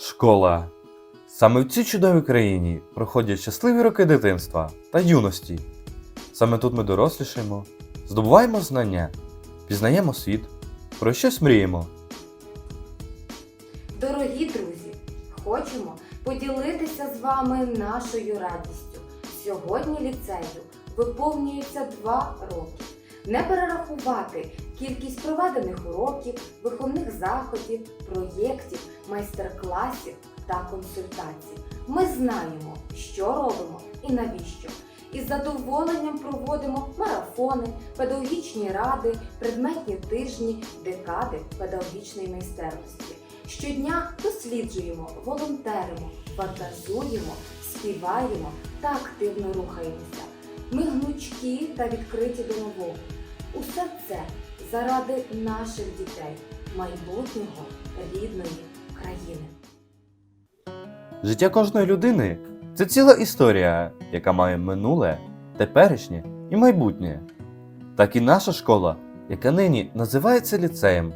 Школа. Саме в цій чудовій країні проходять щасливі роки дитинства та юності. Саме тут ми дорослішаємо, здобуваємо знання, пізнаємо світ, про щось мріємо. Дорогі друзі, хочемо поділитися з вами нашою радістю. Сьогодні ліцею виповнюється два роки. Не перерахувати кількість проведених уроків, виховних заходів, проєктів, майстер-класів та консультацій. Ми знаємо, що робимо і навіщо. Із задоволенням проводимо марафони, педагогічні ради, предметні тижні, декади педагогічної майстерності. Щодня досліджуємо, волонтеримо, фантазуємо, співаємо та активно рухаємося. Ми гнучкі та відкриті до нового. Усе це заради наших дітей, майбутнього рідної країни. Життя кожної людини це ціла історія, яка має минуле, теперішнє і майбутнє. Так і наша школа, яка нині називається ліцеєм,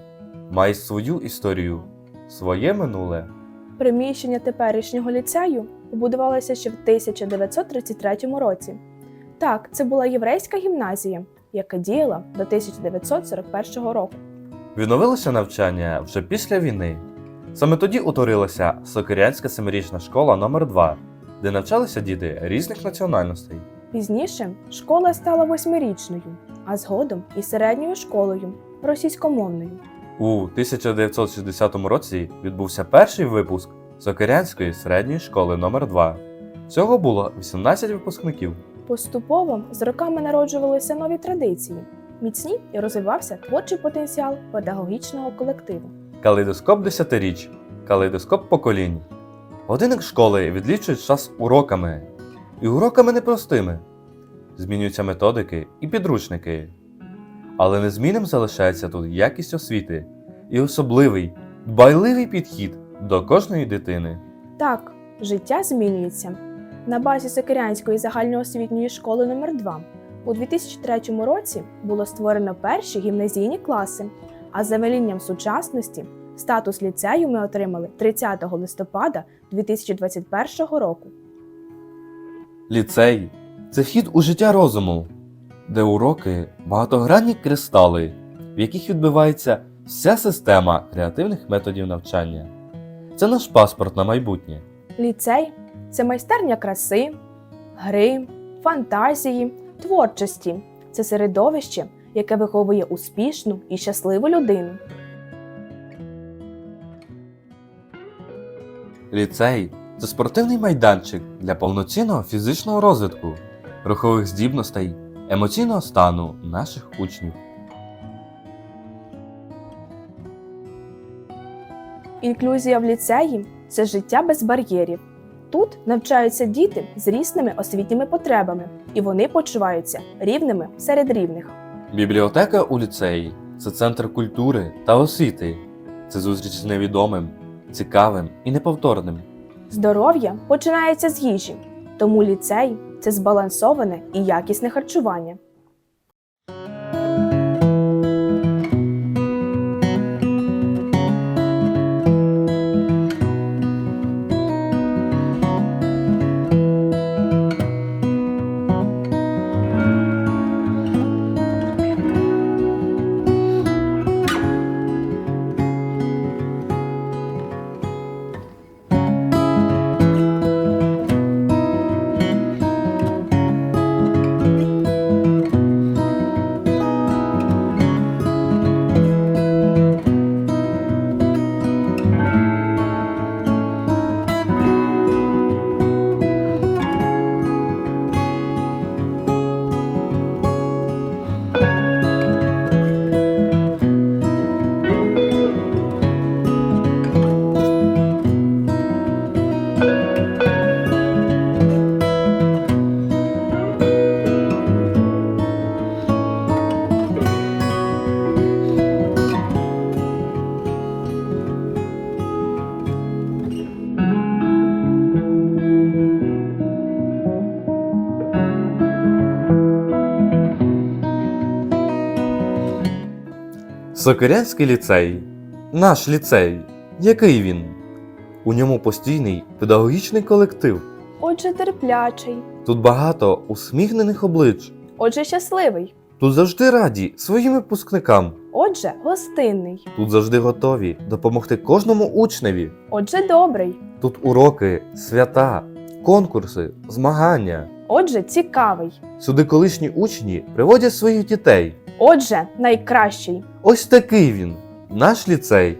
має свою історію, своє минуле. Приміщення теперішнього ліцею побудувалося ще в 1933 році. Так, це була єврейська гімназія, яка діяла до 1941 року. Відновилося навчання вже після війни. Саме тоді утворилася Сокирянська семирічна школа номер 2 де навчалися діти різних національностей. Пізніше школа стала восьмирічною, а згодом і середньою школою російськомовною. У 1960 році відбувся перший випуск Сокирянської середньої школи номер 2 Всього було 18 випускників. Поступово з роками народжувалися нові традиції, міцні і розвивався творчий потенціал педагогічного колективу. Калейдоскоп десятиріч, калейдоскоп поколінь. Годинник школи відлічує час уроками, і уроками непростими. Змінюються методики і підручники. Але незмінним залишається тут якість освіти і особливий, дбайливий підхід до кожної дитини. Так, життя змінюється. На базі Сокирянської загальноосвітньої школи номер 2 у 2003 році було створено перші гімназійні класи, а за велінням сучасності статус ліцею ми отримали 30 листопада 2021 року. Ліцей це вхід у життя розуму, де уроки багатогранні кристали, в яких відбивається вся система креативних методів навчання. Це наш паспорт на майбутнє. Ліцей це майстерня краси, гри, фантазії, творчості. Це середовище, яке виховує успішну і щасливу людину. Ліцей це спортивний майданчик для повноцінного фізичного розвитку, рухових здібностей, емоційного стану наших учнів. Інклюзія в ліцеї це життя без бар'єрів. Тут навчаються діти з різними освітніми потребами, і вони почуваються рівними серед рівних. Бібліотека у ліцеї це центр культури та освіти. Це зустріч з невідомим, цікавим і неповторним. Здоров'я починається з їжі, тому ліцей це збалансоване і якісне харчування. Сокирянський ліцей. Наш ліцей. Який він? У ньому постійний педагогічний колектив. Отже, терплячий. Тут багато усміхнених облич. Отже, щасливий. Тут завжди раді своїм випускникам. Отже, гостинний. Тут завжди готові допомогти кожному учневі. Отже, добрий. Тут уроки, свята, конкурси, змагання. Отже, цікавий. Сюди колишні учні приводять своїх дітей. Отже, найкращий. Ось такий він, наш ліцей.